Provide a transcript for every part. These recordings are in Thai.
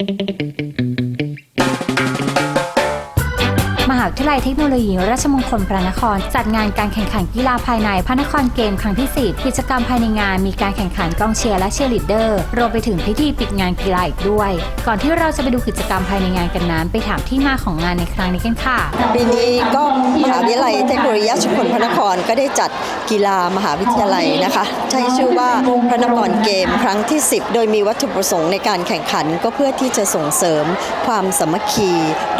มหาวิทยาลัยเทคโนโลยี ราชมงคลพระนคร จัดงานการแข่งขันกีฬาภายในพระนครเกมครั้งที่ 10 กิจกรรมภายในงานมีการแข่งขันกองเชียร์และเชียร์ลีดเดอร์ รวมไปถึงพิธีปิดงานกีฬาอีกด้วย ก่อนที่เราจะไปดูกิจกรรมภายในงานกันนั้น ไปถามที่มาของงานในครั้งนี้กันค่ะ ปีนี้ก็ม หาวิทยาลัยเทคโนโลยีราชมงคลพระนครก็ได้จัดกีฬามหาวิทยาลัยนะคะ ใช้ชื่อว่าพระนครเกมครั้งที่ 10 โดยมีวัตถุประสงค์ในการแข่งขันก็เพื่อที่จะส่งเสริมความสามัคคี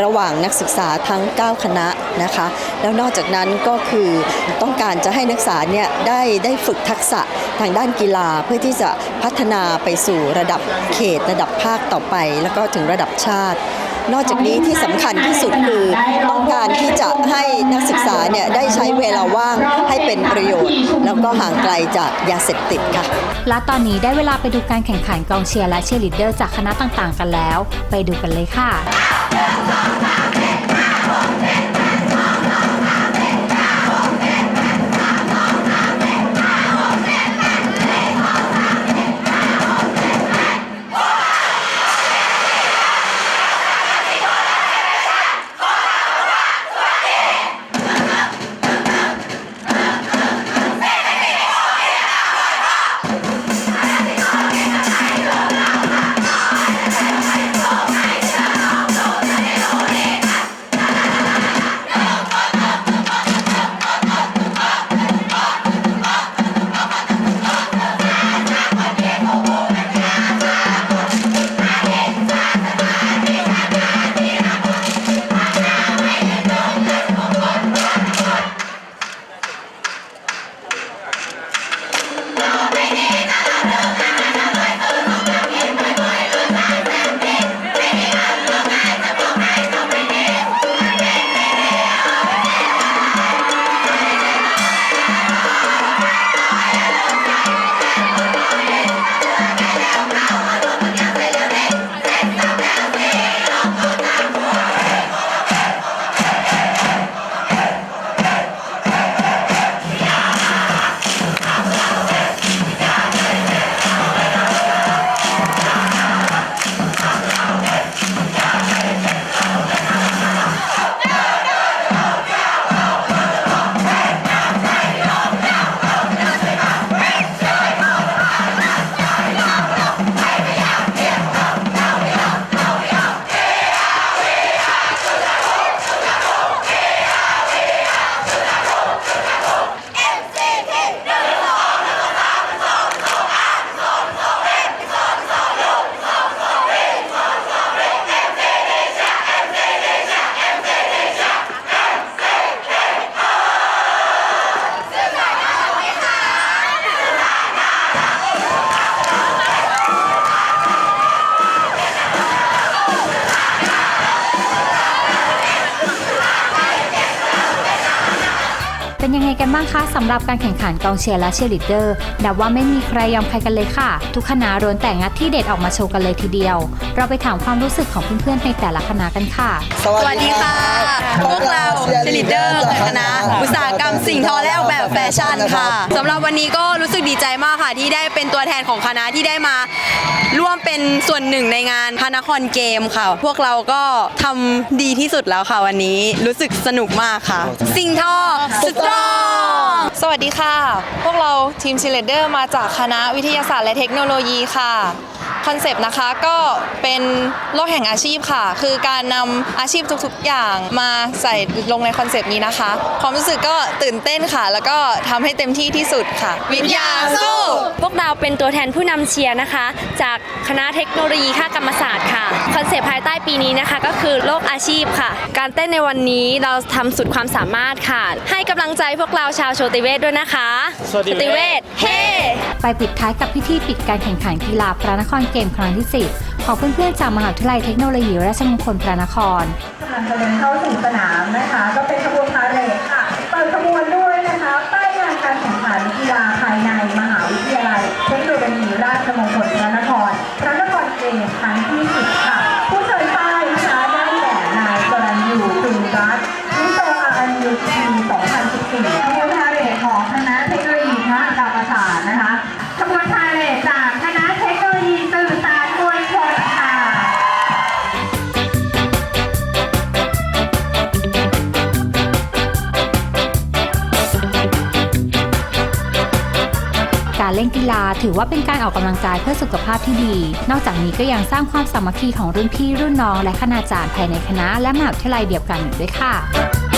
ระหว่างนักศึกษาทั้ง 9 คณะนะคะ แล้วนอกจากนั้นก็คือต้องการจะให้นักศึกษาเนี่ยได้ได้ฝึกทักษะทางด้านกีฬาเพื่อที่จะพัฒนาไปสู่ระดับเขตระดับภาคต่อไป แล้วก็ถึงระดับชาติ นอกจากนี้ที่สำคัญที่สุดคือต้องการที่จะให้นักศึกษาเนี่ยได้ใช้เวลาว่างให้เป็นประโยชน์ แล้วก็ห่างไกลจากยาเสพติดค่ะ และตอนนี้ได้เวลาไปดูการแข่งขันกองเชียร์และเชียร์ลีดเดอร์จากคณะต่างๆ กันแล้ว ไปดูกันเลยค่ะ ไงกันบ้างคะสำหรับการแข่งขันกองเชียร์และเชียร์ลีดเดอร์นับว่าไม่มีใครยอมใครกันเลยค่ะ ทุกคณะล้วนแต่งัดที่เด็ดออกมาโชว์กันเลยทีเดียว เราไปถามความรู้สึกของเพื่อนๆในแต่ละคณะกันค่ะ สวัสดีค่ะ พวกเราเชลิเดอร์คณะ อุตสาหกรรมสิ่งทอและออกแบบแฟชั่นค่ะสำหรับวันนี้ก็รู้สึกดีใจมากค่ะ ที่ได้เป็นตัวแทนของคณะที่ได้มา ร่วมเป็นส่วนหนึ่งในงานพระนครเกมค่ะ พวกเราก็ทำดีที่สุดแล้วค่ะวันนี้รู้สึกสนุกมากค่ะ สิ่งทอสตรอง สวัสดีค่ะ พวกเราทีมชิเลเดอร์มาจากคณะวิทยาศาสตร์และเทคโนโลยีค่ะ อนเซปต์นะคะก็เป็นโลกแห่งอาชีพค่ะ คือการนำอาชีพทุกๆ อย่างมาใส่ลงในคอนเซปต์นี้นะคะ ความรู้สึกก็ตื่นเต้นค่ะ แล้วก็ทำให้เต็มที่ที่สุดค่ะ วิทยาสู้ พวกเราเป็นตัวแทนผู้นำเชียร์นะคะ จากคณะเทคโนโลยีค่ากรรมศาสตร์ค่ะ คอนเซปต์ภายใต้ปีนี้นะคะ ก็คือโลกอาชีพค่ะ การเต้นในวันนี้เราทำสุดความสามารถค่ะ ให้กำลังใจพวกเราชาวโชติเวทด้วยนะคะสวัสดีเวทเฮ้ไปปิดท้ายกับพิธีปิดการแข่งขันกีฬาพระนครเกมครั้งที่ 10 ของเพื่อนๆจากมหาวิทยาลัยเทคโนโลยีราชมงคลพระนครกำลังจะเดินเข้าสู่สนามนะคะ ก็เป็นขบวนพาเหรดค่ะเปิดขบวนด้วยนะคะป้ายงานการแข่งขันกีฬาภายในมหาวิทยาลัยเทคโนโลยีราชมงคล การเล่นกีฬา ถือว่าเป็นการออกกำลังกายเพื่อสุขภาพที่ดี นอกจากนี้ก็ยังสร้างความสามัคคีของรุ่นพี่รุ่นน้องและคณาจารย์ภายในคณะและมหาวิทยาลัยเดียวกันอีกด้วยค่ะ